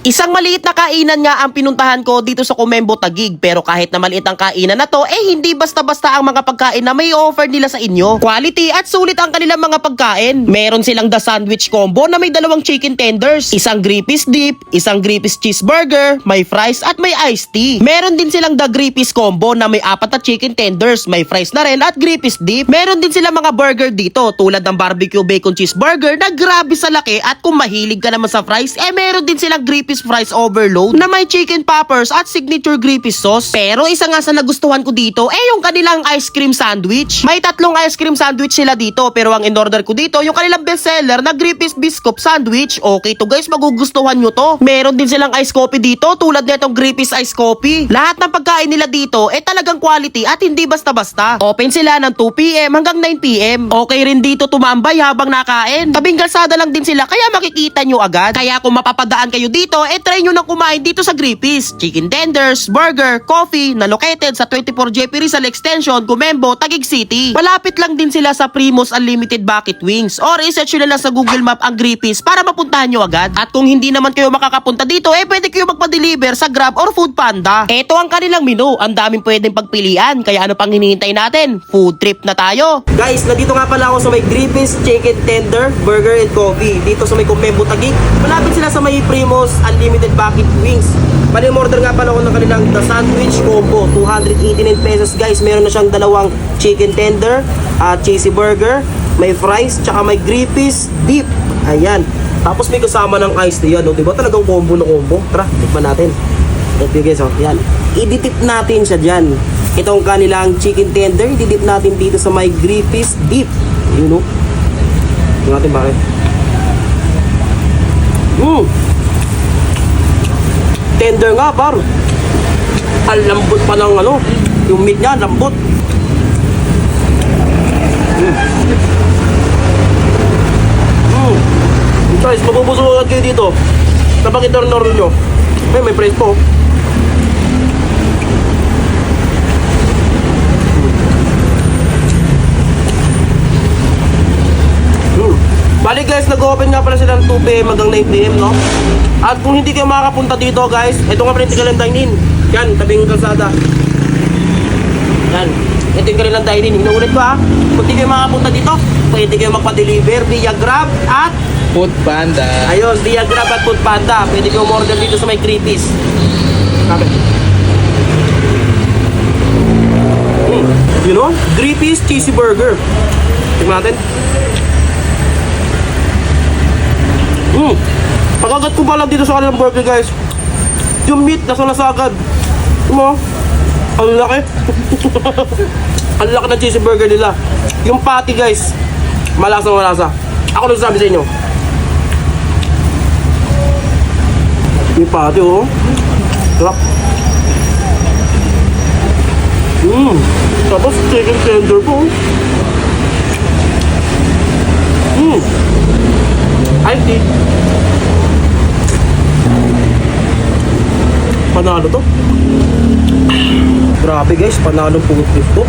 Isang maliit na kainan nga ang pinuntahan ko dito sa Kumembo Tagig pero kahit na maliit ang kainan na to eh hindi basta-basta ang mga pagkain na may offer nila sa inyo. Quality at sulit ang kanilang mga pagkain. Meron silang the sandwich combo na may dalawang chicken tenders, isang gripis dip, isang gripis cheeseburger, may fries at may iced tea. Meron din silang the gripis combo na may apat na chicken tenders, may fries na rin at gripis dip. Meron din silang mga burger dito tulad ng barbecue bacon cheeseburger na grabe sa laki at kung mahilig ka naman sa fries eh meron din silang gripis fries overload na may chicken poppers at signature gripis sauce. Pero isa nga sa nagustuhan ko dito eh yung kanilang ice cream sandwich. May tatlong ice cream sandwich sila dito pero ang in-order ko dito yung kanilang bestseller na gripis biscuit sandwich. Okay to guys, magugustuhan nyo to. Meron din silang ice coffee dito tulad nitong gripis ice coffee. Lahat ng pagkain nila dito eh talagang quality at hindi basta-basta. Open sila ng 2pm hanggang 9pm. Okay rin dito tumambay habang nakain. Tabing kalsada lang din sila kaya makikita nyo agad. Kaya kung mapapadaan kayo dito, eh try nyo nang kumain dito sa Gripis. Chicken tenders, burger, coffee na located sa 24 JP Rizal Extension, Gumembo, Taguig City. Malapit lang din sila sa Primus Unlimited Bucket Wings or isearch nyo na lang sa Google Map ang Gripis para mapuntahan nyo agad. At kung hindi naman kayo makakapunta dito, eh pwede kayo magpa-deliver sa Grab or Food Panda. Ito ang kanilang menu. Ang daming pwedeng pagpilian. Kaya ano pang hinihintay natin? Food trip na tayo. Guys, nandito nga pala ako sa may Gripis Chicken Tender, Burger and Coffee. Dito sa may Kumembo Taguig. Malapit sila sa may Primus Unlimited Bucket Wings. Bali, order nga pala ako ng kanilang The Sandwich Combo. 289 pesos guys. Meron na siyang dalawang chicken tender, at cheesy burger, may fries, tsaka may grippies dip. Ayan. Tapos may kasama ng ice na yan. No? Diba talagang combo na combo? Tara, tikman natin. Okay guys, oh. Yan. Ididip natin siya dyan. Itong kanilang chicken tender, ididip natin dito sa may grippies dip. Yun, no? Tingnan natin bakit. Mmm! Tender nga, par. Ang lambot pa ng ano, yung meat niya, lambot. Mm. Mm. Guys, mabubusog agad kayo dito. Kapag itornor nyo, may may price po. Mm. Bali guys, nag-open nga pala sila ng 2pm hanggang 9pm, no? At kung hindi kayo makakapunta dito guys, ito nga pala yung Tigalan Dine-In. Yan, tabing kalsada. Yan. Ito yung kanilang dine-in. Inuulit ko ha. Kung hindi kayo makakapunta dito, pwede kayo magpa-deliver via Grab at Food Panda. Ayun, via Grab at Food Panda. Pwede kayo umorder dito sa may Creepies. Sabi. Mm. You know? Creepies Cheesy Burger. Tingnan natin. Mm. Pagkagat ko pa dito sa kanilang burger guys. Yung meat, nasa nasa agad. Mo? Ang laki. Ang laki ng cheesy burger nila. Yung patty guys, malasa malasa. Ako nagsasabi sa inyo. Yung patty oh. Sarap. Mmm. Tapos chicken tender po. Mmm. Think. Panalo to. Grabe guys, panalo po to.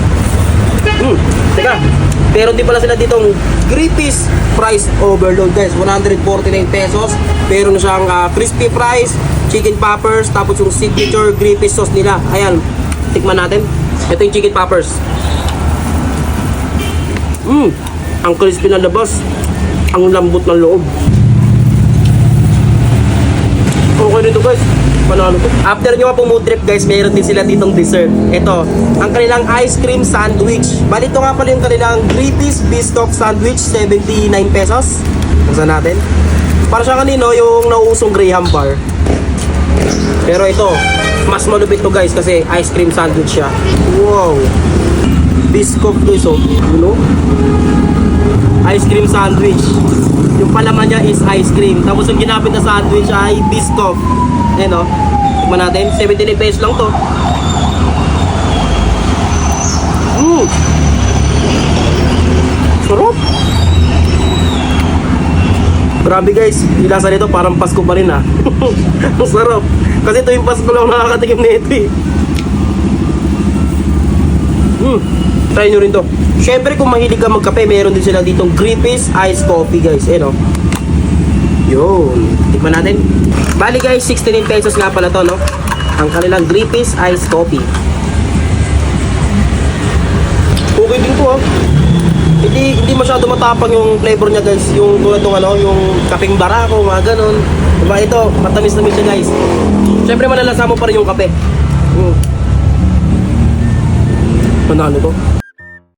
Hmm, teka. Pero di pala sila ditong Grippies Price Overload guys. 149 pesos. Pero na siyang ah, crispy fries, chicken poppers, tapos yung signature Grippies sauce nila. Ayan, tikman natin. Ito yung chicken poppers. Mmm, ang crispy na labas. Ang lambot ng loob. Okay nito guys. Panalo to. After nyo po mood trip guys, mayroon din sila ditong dessert. Ito, ang kanilang ice cream sandwich. Bali ito nga pala yung kanilang Grippies Biscoff Sandwich, 79 pesos. Buksan natin. Para siya kanino yung nauusong Graham bar. Pero ito, mas malupit to guys kasi ice cream sandwich siya. Wow. Biscoff guys oh. You know? Ice cream sandwich. Yung palaman niya is ice cream. Tapos yung ginapit na sandwich ay biscoff. Ayan o. Tikman natin. 79 pesos lang to. Mmm. Sarap. Grabe guys, yung lasa nito parang Pasko pa rin ha. Ang sarap. Kasi yung Pasko lang nakakatikim na ito eh. Mm. Try nyo rin to. Siyempre kung mahilig ka magkape, meron din sila ditong Grippies Ice Coffee guys. Eh no. Yun. Tikman natin. Bali guys, 69 pesos nga pala to, no? Ang kanilang Grippies Ice Coffee. Okay din to, ah. Hindi, hindi masyado matapang yung flavor niya guys. Yung tulad ng ano, yung kaping barako, mga ganun. Diba ito, matamis-tamis siya guys. Siyempre malalasa mo pa rin yung kape. Mm. Panalo to.